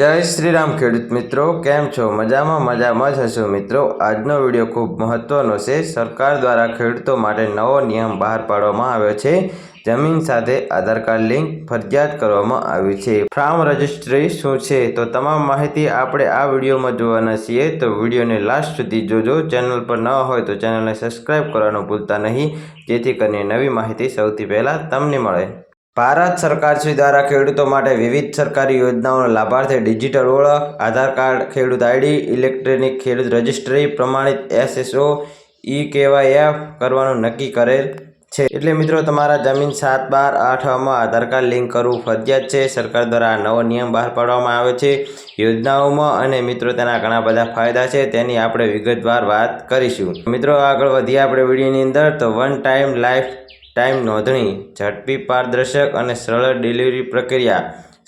જય શ્રી રામ ખેડૂત મિત્રો, કેમ છો? મજામાં મજામાં જ હશો મિત્રો. આજનો વીડિયો ખૂબ મહત્વનો છે. સરકાર દ્વારા ખેડૂતો માટે નવો નિયમ બહાર પાડવામાં આવ્યો છે. જમીન સાથે આધાર કાર્ડ લિંક ફરજિયાત કરવામાં આવ્યું છે. ફાર્મ રજિસ્ટ્રી શું છે? તો તમામ માહિતી આપણે આ વિડીયોમાં જોવાના છીએ. તો વિડીયોને લાસ્ટ સુધી જોજો. ચેનલ પર ન હોય તો ચેનલને સબસ્ક્રાઇબ કરવાનું ભૂલતા નહીં. જેથી કરીને નવી માહિતી સૌથી પહેલાં તમને મળે. ભારત સરકાર શ્રી દ્વારા ખેડૂતો માટે વિવિધ સરકારી યોજનાઓના લાભાર્થી ડિજિટલ ઓળખ, આધાર કાર્ડ, ખેડૂત આઈડી, ઇલેક્ટ્રોનિક ખેડૂત રજિસ્ટ્રી, પ્રમાણિત એસએસઓ, ઈ કેવાયએફ કરવાનું નક્કી કરેલ છે. એટલે મિત્રો, તમારા જમીન સાત બાર આઠમાં આધાર કાર્ડ લિંક કરવું ફરજિયાત છે. સરકાર દ્વારા નવો નિયમ બહાર પાડવામાં આવે છે. યોજનાઓમાં અને મિત્રો, તેના ઘણા બધા ફાયદા છે. તેની આપણે વિગતવાર વાત કરીશું. મિત્રો, આગળ વધીએ આપણે વિડીયોની અંદર. તો વન ટાઈમ લાઈફ ટાઈમ નોંધણી, ઝડપી પારદર્શક અને સરળ ડિલિવરી પ્રક્રિયા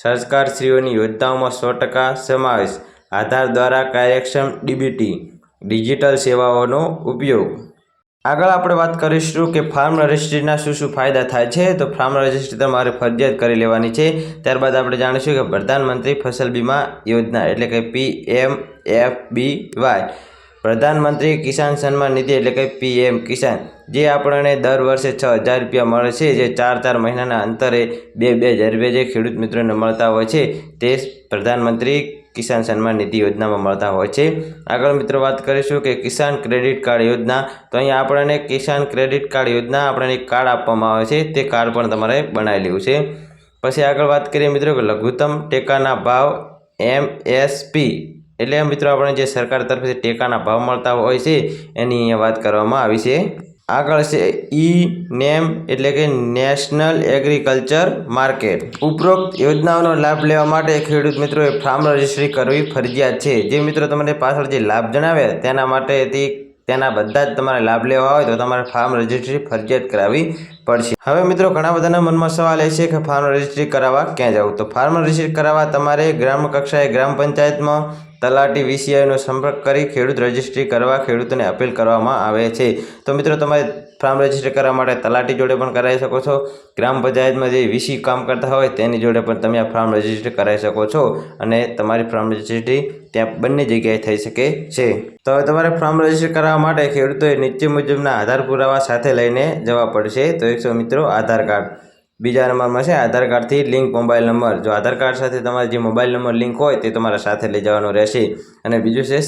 સરકારશ્રીઓની યોજનાઓમાં સો ટકા સમાવેશ, આધાર દ્વારા કાર્યક્ષમ ડીબીટી, ડિજિટલ સેવાઓનો ઉપયોગ. આગળ આપણે વાત કરીશું કે ફાર્મ રજિસ્ટ્રીના શું શું ફાયદા થાય છે. તો ફાર્મ રજિસ્ટ્રી તમારે ફરજિયાત કરી લેવાની છે. ત્યારબાદ આપણે જાણીશું કે પ્રધાનમંત્રી ફસલ બીમા યોજના, એટલે કે પી એમ એફ બી વાય. પ્રધાનમંત્રી કિસાન સન્માન નિધિ એટલે કે પીએમ કિસાન, જે આપણને દર વર્ષે છ હજાર રૂપિયા મળે છે, જે ચાર ચાર મહિનાના અંતરે બે બે હજાર રૂપિયા જે ખેડૂત મિત્રોને મળતા હોય છે, તે પ્રધાનમંત્રી કિસાન સન્માન નિધિ યોજનામાં મળતા હોય છે. આગળ મિત્રો વાત કરીશું કે કિસાન ક્રેડિટ કાર્ડ યોજના, તો અહીંયા આપણને કિસાન ક્રેડિટ કાર્ડ યોજના આપણને કાર્ડ આપવામાં આવે છે, તે કાર્ડ પણ તમારે બનાવી લેવું છે. પછી આગળ વાત કરીએ મિત્રો કે લઘુત્તમ ટેકાના ભાવ, એમ એસપી એટલે મિત્રો આપણે જે સરકાર તરફથી ટેકાના ભાવ મળતા હોય છે, એની અહીંયા વાત કરવામાં આવી છે. આગળ છે ઈ નેમ એટલે કે નેશનલ એગ્રીકલ્ચર માર્કેટ. ઉપરોક્ત યોજનાઓનો લાભ લેવા માટે ખેડૂત મિત્રોએ ફાર્મ રજિસ્ટ્રી કરવી ફરજિયાત છે. જે મિત્રો તમને પાછળ જે લાભ જણાવ્યા, તેના માટેથી તેના બધા જ તમારે લાભ લેવા હોય તો તમારે ફાર્મ રજિસ્ટ્રી ફરજિયાત કરાવવી પડશે. હવે મિત્રો, ઘણા બધાના મનમાં સવાલ એ છે કે ફાર્મ રજિસ્ટ્રી કરાવવા ક્યાં જવું? તો ફાર્મ રજિસ્ટ્રી કરાવવા તમારે ગ્રામ કક્ષાએ, ગ્રામ પંચાયતમાં તલાટી વીસીઆઈનો સંપર્ક કરી ખેડૂત રજિસ્ટ્રી કરવા, ખેડૂતોને અપીલ કરવામાં આવે છે. તો મિત્રો, તમારે ફાર્મ રજિસ્ટ્રી કરવા માટે તલાટી જોડે પણ કરાવી શકો છો. ગ્રામ પંચાયતમાં જે વીસી કામ કરતા હોય તેની જોડે પણ તમે આ ફાર્મ રજિસ્ટ્રી કરાવી શકો છો અને તમારી ફાર્મ રજિસ્ટ્રી ત્યાં બંને જગ્યાએ થઈ શકે છે. તો હવે તમારે ફાર્મ રજિસ્ટ્રી કરાવવા માટે ખેડૂતોએ નીચે મુજબના આધાર પુરાવા સાથે લઈને જવા પડશે. તો એકસો મિત્રો આધાર કાર્ડ. બીજા નંબરમાં છે આધાર કાર્ડથી લિંક મોબાઈલ નંબર. જો આધાર કાર્ડ સાથે તમારે જે મોબાઈલ નંબર લિંક હોય તે તમારા સાથે લઈ જવાનો રહેશે. અને બીજું છે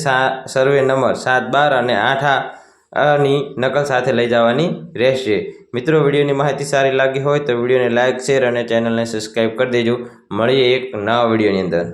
સર્વે નંબર સાત બાર અને આઠ આની નકલ સાથે લઈ જવાની રહેશે. મિત્રો, વિડીયોની માહિતી સારી લાગી હોય તો વિડીયોને લાઇક શેર અને ચેનલને સબસ્ક્રાઈબ કરી દેજો. મળીએ એક નવા વિડીયોની અંદર.